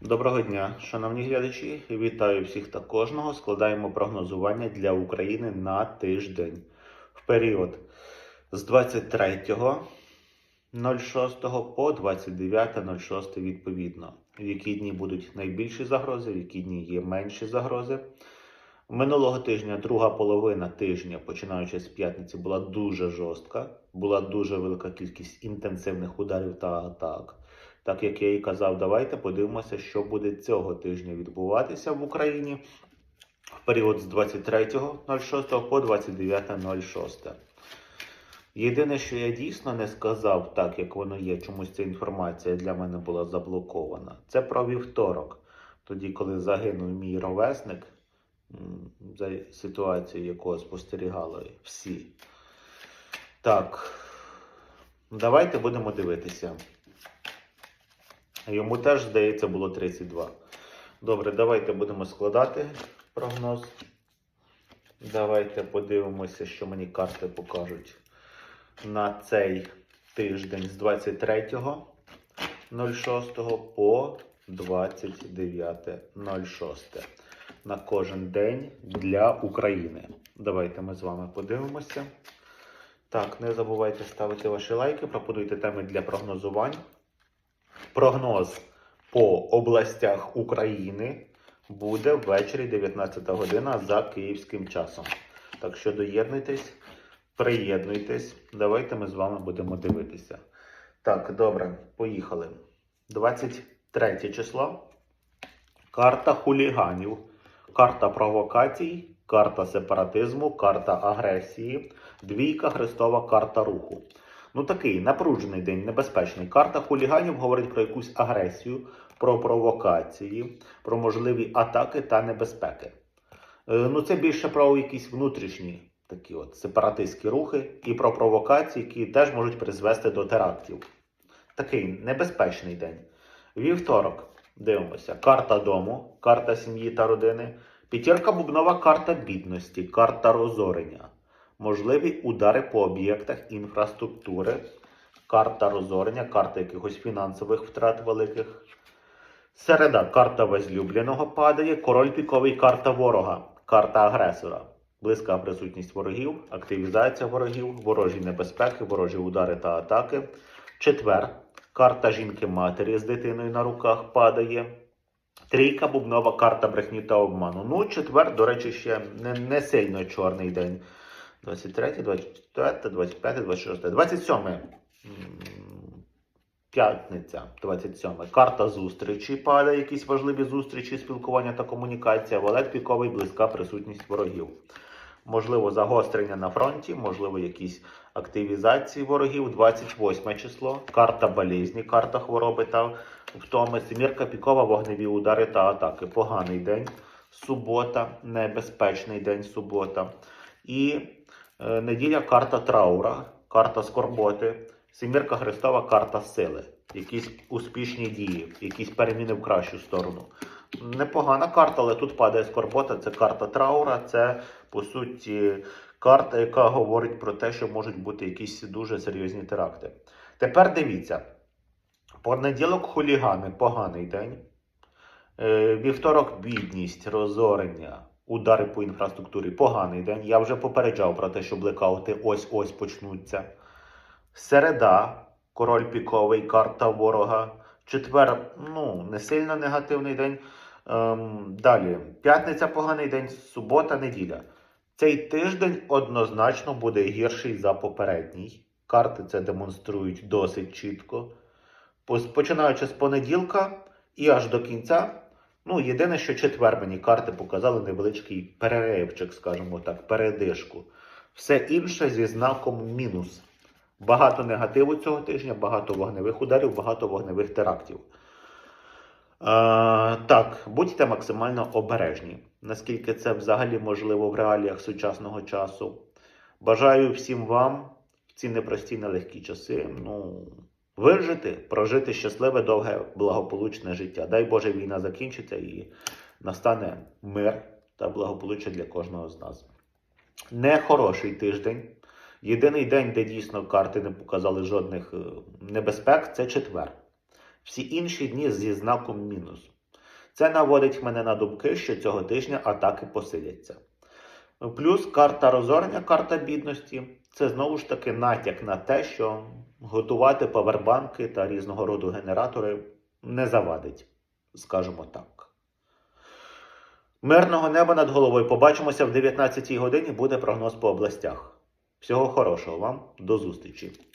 Доброго дня, шановні глядачі. Вітаю всіх та кожного. Складаємо прогнозування для України на тиждень. В період з 23.06 по 29.06 відповідно. В які дні будуть найбільші загрози, в які дні є менші загрози. Минулого тижня, друга половина тижня, починаючи з п'ятниці, була дуже жорстка. Була дуже велика кількість інтенсивних ударів та атак. Так як я і казав, давайте подивимося, що буде цього тижня відбуватися в Україні в період з 23.06 по 29.06. Єдине, що я дійсно не сказав, так як воно є, чомусь ця інформація для мене була заблокована. Це про вівторок, тоді, коли загинув мій ровесник, за ситуацією, якого спостерігали всі. Так, давайте будемо дивитися. Йому теж, здається, було 32. Добре, давайте будемо складати прогноз. Давайте подивимося, що мені карти покажуть на цей тиждень з 23.06 по 29.06. На кожен день для України. Давайте ми з вами подивимося. Так, не забувайте ставити ваші лайки, пропонуйте теми для прогнозувань. Прогноз по областях України буде ввечері 19 година за київським часом. Так що доєднуйтесь, приєднуйтесь. Давайте ми з вами будемо дивитися. Так, добре, поїхали. 23 число. Карта хуліганів, карта провокацій, карта сепаратизму, карта агресії, двійка хрестова карта руху. Ну такий напружений день, небезпечний. Карта хуліганів говорить про якусь агресію, про провокації, про можливі атаки та небезпеки. Е, Ну, це більше про якісь внутрішні такі от сепаратистські рухи і про провокації, які теж можуть призвести до терактів. Такий небезпечний день. Вівторок. Дивимося. Карта дому, карта сім'ї та родини. П'ятірка бубнова карта бідності, карта розорення. Можливі удари по об'єктах інфраструктури, карта розорення, карта якихось фінансових втрат великих. Середа карта возлюбленого падає, король піковий карта ворога, карта агресора. Близька присутність ворогів, активізація ворогів, ворожі небезпеки, ворожі удари та атаки. Четвер карта жінки-матері з дитиною на руках падає. Трійка бубнова карта брехні та обману. Ну, четвер, до речі, ще не, не сильно чорний день. 23, 24, 25, 26, 27. П'ятниця, 27. Карта зустрічі падає, якісь важливі зустрічі, спілкування та комунікація. Валет піковий, близька присутність ворогів. Можливо, загострення на фронті, можливо, якісь активізації ворогів. 28 число. Карта болізні, карта хвороби та втоми. Семірка пікова, вогневі удари та атаки. Поганий день. Субота, небезпечний день субота. І неділя карта траура, карта скорботи. Семірка Христова карта сили. Якісь успішні дії, якісь переміни в кращу сторону. Непогана карта, але тут падає скорбота. Це карта траура. Це по суті карта, яка говорить про те, що можуть бути якісь дуже серйозні теракти. Тепер дивіться: понеділок хулігани, поганий день. Е, Вівторок бідність, розорення, удари по інфраструктурі, поганий день. Я вже попереджав про те, що блекаути ось-ось почнуться. Середа, король піковий, карта ворога. Четвер, ну, не сильно негативний день. Ем, далі, п'ятниця поганий день, субота, неділя. Цей тиждень однозначно буде гірший за попередній. Карти це демонструють досить чітко. Починаючи з понеділка і аж до кінця. Ну, єдине, що четвер мені карти показали невеличкий переривчик, скажімо так, передишку. Все інше зі знаком мінус. Багато негативу цього тижня, багато вогневих ударів, багато вогневих терактів. Е, так, будьте максимально обережні, наскільки це взагалі можливо в реаліях сучасного часу. Бажаю всім вам в ці непрості нелегкі часи. Ну, вижити, прожити щасливе, довге, благополучне життя. Дай Боже, війна закінчиться і настане мир та благополуччя для кожного з нас. Нехороший тиждень. Єдиний день, де дійсно карти не показали жодних е, небезпек, це четвер. Всі інші дні зі знаком мінус. Це наводить мене на думки, що цього тижня атаки посиляться. Плюс карта розорення, карта бідності це знову ж таки натяк на те, що готувати павербанки та різного роду генератори не завадить, скажімо так. Мирного неба над головою. Побачимося в 19 годині. Буде прогноз по областях. Всього хорошого вам, до зустрічі!